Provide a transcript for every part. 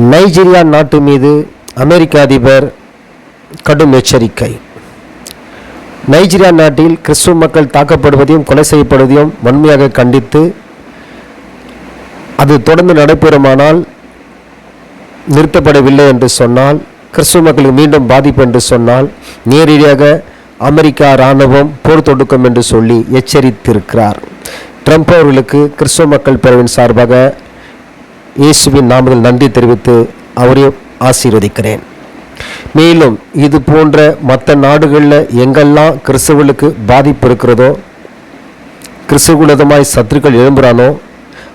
Nigeria நாட்டு மீது அமெரிக்க அதிபர் கடும் எச்சரிக்கை. நைஜீரியா நாட்டில் கிறிஸ்துவ மக்கள் தாக்கப்படுவதையும் கொலை செய்யப்படுவதையும் வன்மையாக கண்டித்து அது தொடர்ந்து நடைபெறுமானால் நிறுத்தப்படவில்லை என்று சொன்னால் கிறிஸ்துவ மக்களுக்கு மீண்டும் பாதிப்பு என்று சொன்னால் நேரடியாக அமெரிக்கா இராணுவம் போர் தொடுக்கும் என்று சொல்லி எச்சரித்திருக்கிறார். ட்ரம்ப் அவர்களுக்கு கிறிஸ்துவ மக்கள் பேரவின் சார்பாக இயேசுவின் நாமத்தில் நன்றி தெரிவித்து அவரையும் ஆசீர்வதிக்கிறேன். மேலும் இது போன்ற மற்ற நாடுகளில் எங்கெல்லாம் கிறிஸ்தவர்களுக்கு பாதிப்பு இருக்கிறதோ கிறிஸ்துவ சத்துருக்கள் எழும்புறானோ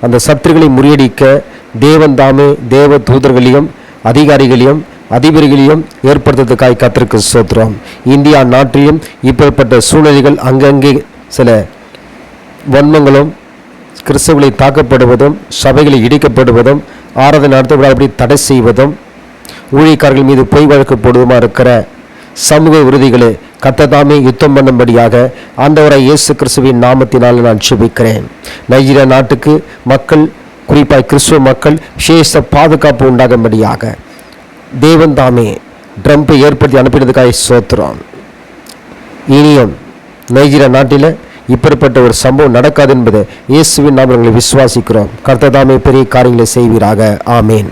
அந்த சத்துருக்களை முறியடிக்க தேவன் தாமே தேவ தூதர்களையும் அதிகாரிகளையும் அதிபர்களையும் ஏற்படுத்துறதுக்காய் கத்திற்கு சோத்திரம் இந்தியா நாட்டிலும் இப்பேற்பட்ட சூழ்நிலைகள் அங்கங்கே சில வன்மங்களும் கிறிஸ்தவர்களை தாக்கப்படுவதும் சபைகளை இடிக்கப்படுவதும் ஆராதனை நடத்தப்படாதபடி தடை செய்வதும் ஊழியக்காரர்கள் மீது பொய் வழக்கு போடுவதுமா இருக்கிற சமூக விருதிகளை கத்ததாமே யுத்தம் பண்ணும்படியாக ஆண்டவராய் இயேசு கிறிஸ்துவின் நாமத்தினால் நான் சுபிக்கிறேன் நைஜீரியா நாட்டுக்கு மக்கள் குறிப்பாக கிறிஸ்துவ மக்கள் விசேஷ பாதுகாப்பு உண்டாகும்படியாக தேவன் தாமே ட்ரம்ப்பை ஏற்படுத்தி அனுப்பினதுக்காக சோத்துறோம் இனியும் நைஜீரியா நாட்டில் இப்படிப்பட்ட ஒரு சம்பவம் நடக்காது என்பதை இயேசுவின் நாம் விசுவாசிக்கிறோம். கர்த்ததாமே பெரிய காரியங்களை செய்வீராக. ஆமேன்.